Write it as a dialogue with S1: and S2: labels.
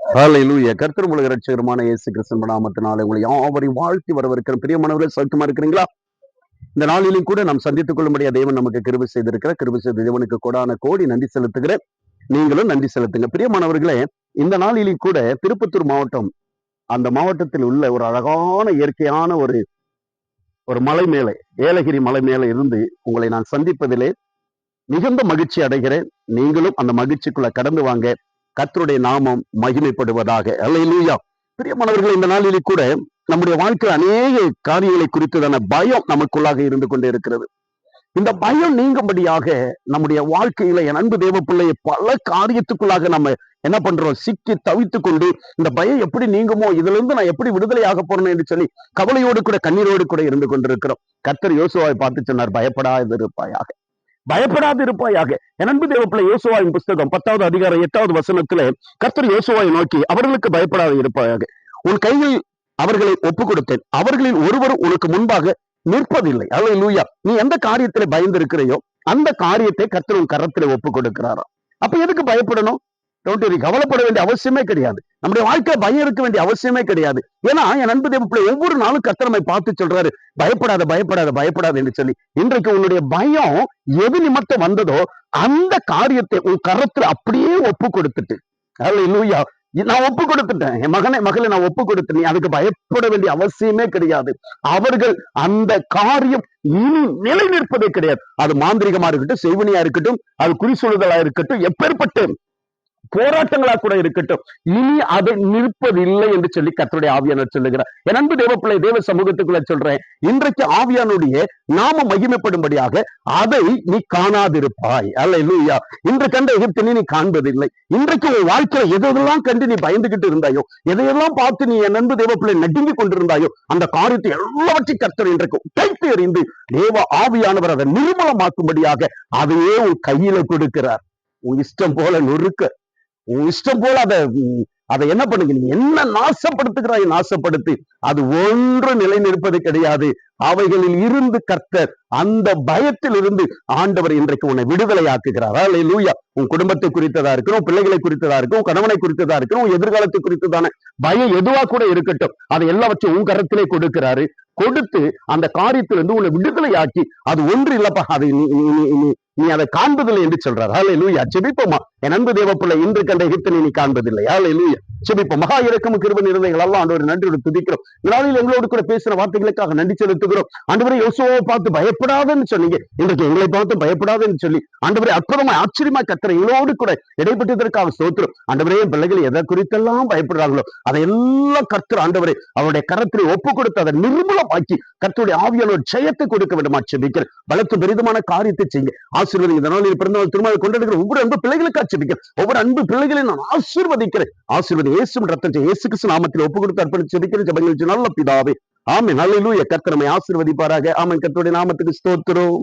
S1: ஹalleluya. கர்த்தர் உலக ரட்சகரமான இயேசு கிருஷ்ணன் நாமத்தினால உங்களை யாவரையும் வாழ்த்தி வரவிருக்கிற பிரியமானவர்களே சௌக்கியமா இருக்கிறீங்களா? இந்த நாளிலும் கூட நாம் சந்தித்துக் கொள்ளும்படியா தேவன் நமக்கு கிருபி செய்திருக்கிற கிருபி செய்த தேவனுக்கு கொடான கோடி நன்றி செலுத்துகிறேன். நீங்களும் நன்றி செலுத்துங்க பிரியமானவர்களே இந்த நாளிலும் கூட திருப்பத்தூர் மாவட்டம் அந்த மாவட்டத்தில் உள்ள ஒரு அழகான இயற்கையான ஒரு ஒரு மலை மேலே ஏலகிரி மலை மேலே இருந்து உங்களை நான் சந்திப்பதிலே மிகுந்த மகிழ்ச்சி அடைகிறேன். நீங்களும் அந்த மகிழ்ச்சிக்குள்ள கடந்து வாங்க. கத்தருடைய நாமம் மகிமைப்படுவதாக. அல்லேலூயா பிரியமானவர்கள் இந்த நாளிலே கூட நம்முடைய வாழ்க்கை அநேக காரியங்களை குறித்ததான பயம் நமக்குள்ளாக இருந்து கொண்டே இருக்கிறது. இந்த பயம் நீங்கும்படியாக நம்முடைய வாழ்க்கையில என் அன்பு தேவ பிள்ளையை பல காரியத்துக்குள்ளாக நம்ம என்ன பண்றோம்? சிக்கி தவித்து கொண்டு இந்த பயம் எப்படி நீங்குமோ இதுல இருந்து நான் எப்படி விடுதலையாக போறேன் என்று சொல்லி கவலையோடு கூட கண்ணீரோடு கூட இருந்து கொண்டிருக்கிறோம். கத்தர் யோசுவாவை பார்த்து சொன்னார் பயப்படாதிருப்பாயாக. பயப்படாது இருப்பாயாக என் அன்பு தேவப்பிள்ளை யோசுவாவின் புஸ்தகம் பத்தாவது அதிகாரம் எட்டாவது வசனத்துல கர்த்தர் யோசுவாயை நோக்கி அவர்களுக்கு பயப்படாது இருப்பாயாக உன் கையில் அவர்களை ஒப்பு கொடுத்தேன் அவர்களில் ஒருவர் உனக்கு முன்பாக நிற்பதில்லை. அல்ல லூயா நீ எந்த காரியத்துல பயந்து இருக்கிறையோ அந்த காரியத்தை கர்த்தர் உன் கரத்துல ஒப்பு கொடுக்கிறாரா அப்ப எதுக்கு பயப்படணும்? டோன்ட் வெரி கவலைப்பட வேண்டிய அவசியமே கிடையாது. நம்முடைய வாழ்க்கை பயம் இருக்க வேண்டிய அவசியமே கிடையாது. ஏன்னா என் அன்பு தேவப்பிள்ளை ஒவ்வொரு நாளும் கர்த்தரமை பார்த்து சொல்றாரு பயப்படாத பயப்படாத பயப்படாத என்று சொல்லி. இன்றைக்கு உன்னுடைய பயம் எது நிமித்தம் வந்ததோ அந்த காரியத்தை உன் கரத்துல அப்படியே ஒப்பு கொடுத்துட்டு. நான் ஒப்பு கொடுத்துட்டேன். என் மகனை மகளை நான் ஒப்பு கொடுத்தேன். நீ அதுக்கு பயப்பட வேண்டிய அவசியமே கிடையாது. அவர்கள் அந்த காரியம் இனி நிலை நிற்பதே கிடையாது. அது மாந்திரிகமா இருக்கட்டும் செய்வனியா இருக்கட்டும் அது குறிசூழுதலா இருக்கட்டும் எப்பேற்பட்ட போராட்டங்களா கூட இருக்கட்டும். இனி அதை நிற்பதில்லை என்று சொல்லி கத்தருடைய ஆவியானவர் சொல்லுகிறார். என் அன்பு தேவப்பிள்ளை தேவ சமூகத்துக்குள்ள சொல்றேன். இன்றைக்கு ஆவியானுடைய நாம மகிமைப்படும்படியாக அதை நீ காணாதிருப்பாய். அல்ல இல்லையா இன்று கண்ட எகிப்தினை நீ காண்பதில்லை. இன்றைக்கு உன் வாழ்க்கையில எதெல்லாம் கண்டு நீ பயந்துகிட்டு இருந்தாயோ எதையெல்லாம் பார்த்து நீ என் அன்பு தேவப்பிள்ளை நடுங்கி கொண்டிருந்தாயோ அந்த காரியத்தை எல்லாவற்றையும் கர்த்தர் இன்றைக்கு கைத்து எறிந்து தேவ ஆவியானவர் அதை நிர்மலமாக்கும்படியாக அதையே உன் கையில கொடுக்கிறார். உன் இஷ்டம் போல நொறுக்க. உன் இஷ்டம் போல அதை அதை என்ன பண்ணுங்க நீ என்ன நாசப்படுத்துகிறாய் நாசப்படுத்தி அது ஒன்று நிலை நிற்பது கிடையாது. அவைகளில் இருந்து கர்த்தர் அந்த பயத்தில் இருந்து ஆண்டவர் இன்றைக்கு உன்னை விடுதலை ஆக்குகிறார் லூயா உன் குடும்பத்தை குறித்ததா இருக்கணும் பிள்ளைகளை குறித்ததா இருக்கும் கணவனை குறித்ததா இருக்கணும் எதிர்காலத்தை குறித்ததான பயம் எதுவா கூட இருக்கட்டும் அதை எல்லாவற்றையும் உன் கரத்திலே கொடுக்கிறாரு. கொடுத்து அந்த காரியத்திலிருந்து உன்னை விடுதலை ஆக்கி அது ஒன்று இல்லப்பா அதை நீ நீ- அதை காண்பதில்லை என்று சொல்றார். ஹாலே லூயா செபிப்போமா என் அன்பு தேவப்பிள்ளை இன்று கண்ட எகிப்தினை நீ காண்பதில்லை. ஹாலே லூயா செபிப்போம் மகா இறக்கம் கிருப நிறைந்தங்கள் எல்லாம் ஆண்டவர் நன்றியோடு துதிக்கிறோம். இந்த நாளில் எங்களோடு கூட பேசின வார்த்தைகளுக்காக நன்றி செலுத்துகிறோம். ஆண்டவரை யோசுவை பார்த்து பயப்படாதன்னு சொன்னீங்க. இன்றைக்கு எங்களை பார்த்து பயப்படாதன்னு சொல்லி ஆண்டவரை அற்புதமாய் ஆச்சரியமா கத்திர எங்களோடு கூட இடைப்பட்டதற்காக சோத்திரம் ஆண்டவரே பிள்ளைகள் எதை குறித்தெல்லாம் பயப்படுறாங்களோ அதை எல்லாம் கர்த்தர் ஆண்டவரை அவருடைய கரத்திலே ஒப்பு கொடுத்து அதை நிர்மூலமாக்கி கர்த்தருடைய ஆவியானோர் ஜெயத்தை கொடுக்க வேண்டுமா செபிக்கிறேன். பலத்து பெரிதமான காரியத்தை செய்யுங்க. ஆசீர்வதிங்க. இதனால் நாளில் திருமணம் கொண்டாடுகிற ஒவ்வொரு அன்பு பிள்ளைகளுக்கு செபிக்கிறேன். ஒவ்வொரு அன்பு பிள்ளைகளையும் நான் ஆசீர்வதிக்கிறேன். ஆசீர்வதி இயேசும் ரத்தத்தை இயேசு கிறிஸ்து நாமத்தில் ஒப்பு கொடுத்து அர்ப்பணிச்சு செபிக்கிறேன் ஜபங்கள் நல்ல பிதாவே. ஆமை நல்லூய கர்த்தர் ஆசீர்வதிப்பாராக. ஆமென். கர்த்தருடைய நாமத்துக்கு ஸ்தோத்திரம்.